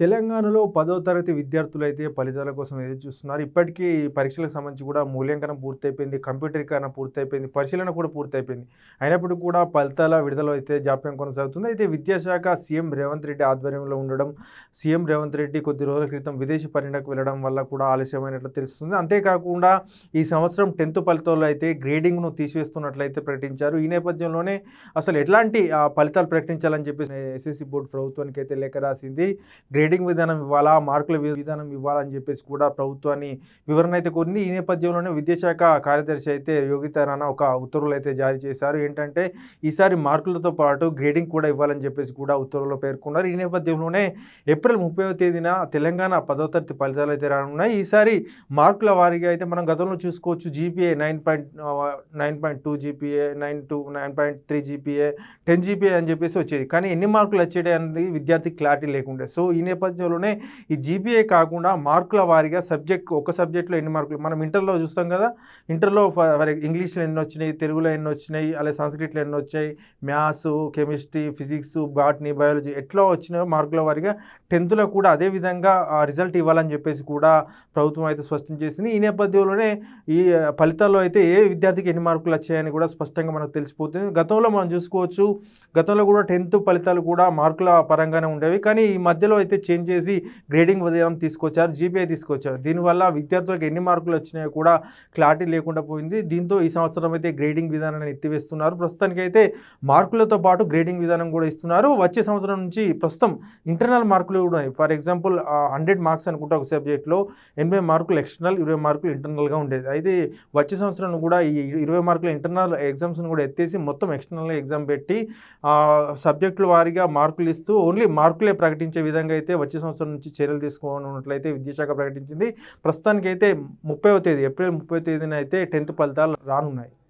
తెలంగాణలో పదో తరగతి విద్యార్థులు అయితే ఫలితాల కోసం ఎదురు చూస్తున్నారు. ఇప్పటికీ పరీక్షలకు సంబంధించి కూడా మూల్యాంకనం పూర్తయిపోయింది కంప్యూటరీకరణ పూర్తయిపోయింది పరిశీలన కూడా పూర్తయిపోయింది. అయినప్పటికీ కూడా ఫలితాల విడుదల అయితే జాప్యం కొనసాగుతుంది. అయితే విద్యాశాఖ సీఎం రేవంత్ రెడ్డి ఆధ్వర్యంలో ఉండడం సీఎం రేవంత్ రెడ్డి కొద్ది రోజుల క్రితం విదేశీ పర్యటనకు వెళ్ళడం వల్ల కూడా ఆలస్యమైనట్లు తెలుస్తుంది. అంతేకాకుండా ఈ సంవత్సరం టెన్త్ ఫలితాల్లో అయితే గ్రేడింగ్ను తీసివేస్తున్నట్లయితే ప్రకటించారు. ఈ నేపథ్యంలోనే అసలు ఎట్లాంటి ఫలితాలు ప్రకటించాలని చెప్పేసి ఎస్ఎస్సి బోర్డు ప్రభుత్వానికి అయితే లేఖ రాసింది. గ్రేడింగ్ విధానం ఇవ్వాలా మార్కుల విధానం ఇవ్వాలని చెప్పేసి కూడా ప్రభుత్వాన్ని వివరణ అయితే కోరింది. ఈ నేపథ్యంలోనే విద్యాశాఖ కార్యదర్శి అయితే యోగిత రాణా ఒక ఉత్తర్వులు అయితే జారీ చేశారు. ఏంటంటే ఈసారి మార్కులతో పాటు గ్రేడింగ్ కూడా ఇవ్వాలని చెప్పేసి కూడా ఉత్తర్వుల్లో పేర్కొన్నారు. ఈ నేపథ్యంలోనే ఏప్రిల్ ముప్పైవ తేదీన తెలంగాణ పదో తరగతి ఫలితాలు అయితే రానున్నాయి. ఈసారి మార్కుల వారీగా అయితే మనం గతంలో చూసుకోవచ్చు. GPA nine point nine point two GPA nine two nine point three GPA ten GPA అని చెప్పేసి వచ్చేది. కానీ ఎన్ని మార్కులు వచ్చేది అనేది విద్యార్థికి క్లారిటీ లేకుండే. సో ఈ నేపథ్యంలోనే ఈ జీపీఏ కాకుండా మార్కుల వారీగా సబ్జెక్ట్ ఒక సబ్జెక్ట్లో ఎన్ని మార్కులు? మనం ఇంటర్లో చూస్తాం కదా ఇంటర్లో ఫర్ ఇంగ్లీష్లో ఎన్ని వచ్చినాయి తెలుగులో ఎన్ని వచ్చినాయి అలాగే సంస్కృతిలో ఎన్ని వచ్చాయి maths chemistry physics botany biology ఎట్లా వచ్చినాయో మార్కుల వారీగా టెన్త్లో కూడా అదే విధంగా రిజల్ట్ ఇవ్వాలని చెప్పేసి కూడా ప్రభుత్వం అయితే స్పష్టం చేసింది. ఈ నేపథ్యంలోనే ఈ ఫలితాల్లో అయితే ఏ విద్యార్థికి ఎన్ని మార్కులు వచ్చాయని కూడా స్పష్టంగా మనకు తెలిసిపోతుంది. గతంలో మనం చూసుకోవచ్చు గతంలో కూడా టెన్త్ ఫలితాలు కూడా మార్కుల పరంగానే ఉండేవి. కానీ ఈ మధ్యలో అయితే చేంజ్ చేసి గ్రేడింగ్ ఉదయం తీసుకొచ్చారు జీపీఐ తీసుకొచ్చారు. దీనివల్ల విద్యార్థులకు ఎన్ని మార్కులు వచ్చినాయో కూడా క్లారిటీ లేకుండా పోయింది. దీంతో ఈ సంవత్సరం అయితే గ్రేడింగ్ విధానాన్ని ఎత్తివేస్తున్నారు. ప్రస్తుతానికైతే మార్కులతో పాటు గ్రేడింగ్ విధానం కూడా ఇస్తున్నారు. వచ్చే సంవత్సరం నుంచి ప్రస్తుతం ఇంటర్నల్ మార్కులు కూడా ఫర్ ఎగ్జాంపుల్ హండ్రెడ్ మార్క్స్ అనుకుంటే ఒక సబ్జెక్ట్లో ఎనభై మార్కులు ఎక్స్టర్నల్ ఇరవై మార్కులు ఇంటర్నల్గా ఉండేది. అయితే వచ్చే సంవత్సరం కూడా ఈ ఇరవై మార్కుల ఇంటర్నల్ ఎగ్జామ్స్ని కూడా ఎత్తేసి మొత్తం ఎక్స్టర్నల్ ఎగ్జామ్ పెట్టి సబ్జెక్టుల వారీగా మార్కులు ఇస్తూ ఓన్లీ మార్కులే ప్రకటించే విధంగా అయితే వచ్చే సంవత్సరం నుంచి చర్యలు తీసుకోనున్నట్లయితే విద్యాశాఖ ప్రకటించింది. ప్రస్తుతానికి అయితే ముప్పైవ తేదీ ఏప్రిల్ ముప్పై తేదీన అయితే టెన్త్ ఫలితాలు రానున్నాయి.